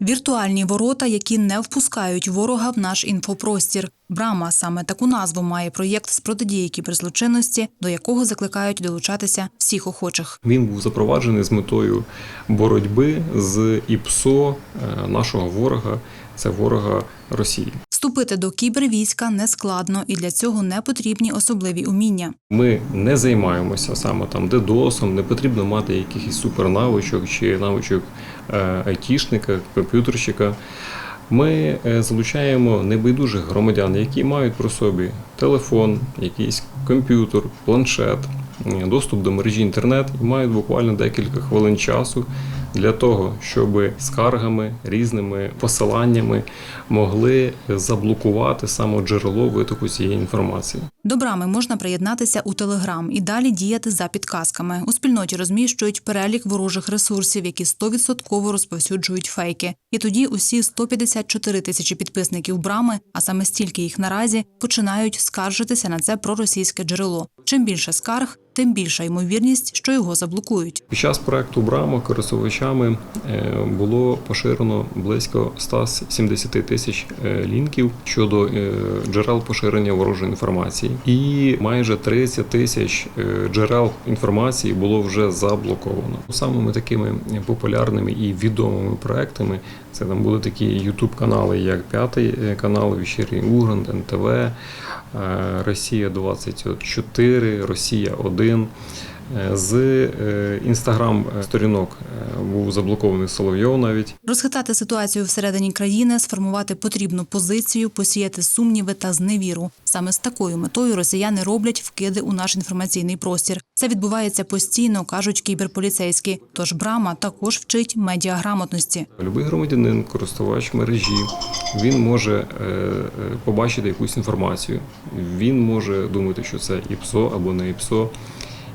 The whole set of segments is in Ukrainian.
Віртуальні ворота, які не впускають ворога в наш інфопростір. Брама саме таку назву має проєкт з протидії кіберзлочинності, до якого закликають долучатися всіх охочих. Він був запроваджений з метою боротьби з ІПСО е, нашого ворога, це ворога Росії. Вступити до кібервійська не складно, і для цього не потрібні особливі уміння. Ми не займаємося саме там дедосом, не потрібно мати якихось супернавичок чи навичок е, айтішника, комп'ютерщика. Ми е, залучаємо небайдужих громадян, які мають при собі телефон, якийсь комп'ютер, планшет, е, доступ до мережі інтернет і мають буквально декілька хвилин часу для того, щоб скаргами, різними посиланнями могли заблокувати саме джерело витоку цієї інформації. До брами можна приєднатися у Телеграм і далі діяти за підказками. У спільноті розміщують перелік ворожих ресурсів, які 100% розповсюджують фейки. І тоді усі 154 тисячі підписників брами, а саме стільки їх наразі, починають скаржитися на це проросійське джерело. Чим більше скарг, тим більша ймовірність, що його заблокують. Під час проекту Брамо користувачами е, було поширено близько 170 тисяч е, лінків щодо е, джерел поширення ворожої інформації, і майже 30 тисяч е, джерел інформації було вже заблоковано. Самими такими популярними і відомими проектами це там були такі ютуб канали, як п'ятий е, канал, Віщирий Ургант», НТВ, е, Росія 24, Росія 1. Е, З інстаграм сторінок е, був заблокований Соловйов навіть. Розхитати ситуацію всередині країни, сформувати потрібну позицію, посіяти сумніви та зневіру. Саме з такою метою росіяни роблять вкиди у наш інформаційний простір. Це відбувається постійно, кажуть кіберполіцейські. Тож брама також вчить медіаграмотності. Любий громадянин, користувач мережі, він може е, е, побачити якусь інформацію. Він може думати, що це ІПСО або не ІПСО.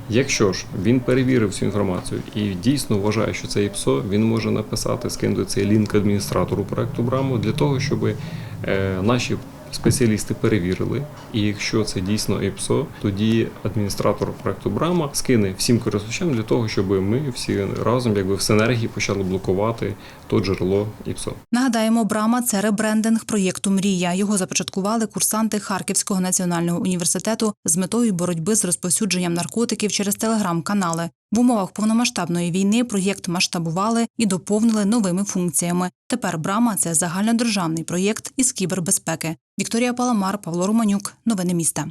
Якщо ж він перевірив цю інформацію і дійсно вважає, що це ІПСО, він може написати, скинути цей лінк адміністратору проекту Браму для того, щоб е, наші спеціалісти перевірили. І якщо це дійсно ІПСО, тоді адміністратор проекту Брама скине всім користувачам для того, щоб ми всі разом, якби в синергії, почали блокувати то джерело ІПСО. Нагадаємо, брама це ребрендинг проєкту Мрія. Його започаткували курсанти Харківського національного університету з метою боротьби з розповсюдженням наркотиків через телеграм-канали. В умовах повномасштабної війни проєкт масштабували і доповнили новими функціями. Тепер брама це загальнодержавний проєкт із кібербезпеки. Вікторія Паламар, Павло Романюк. Новини міста.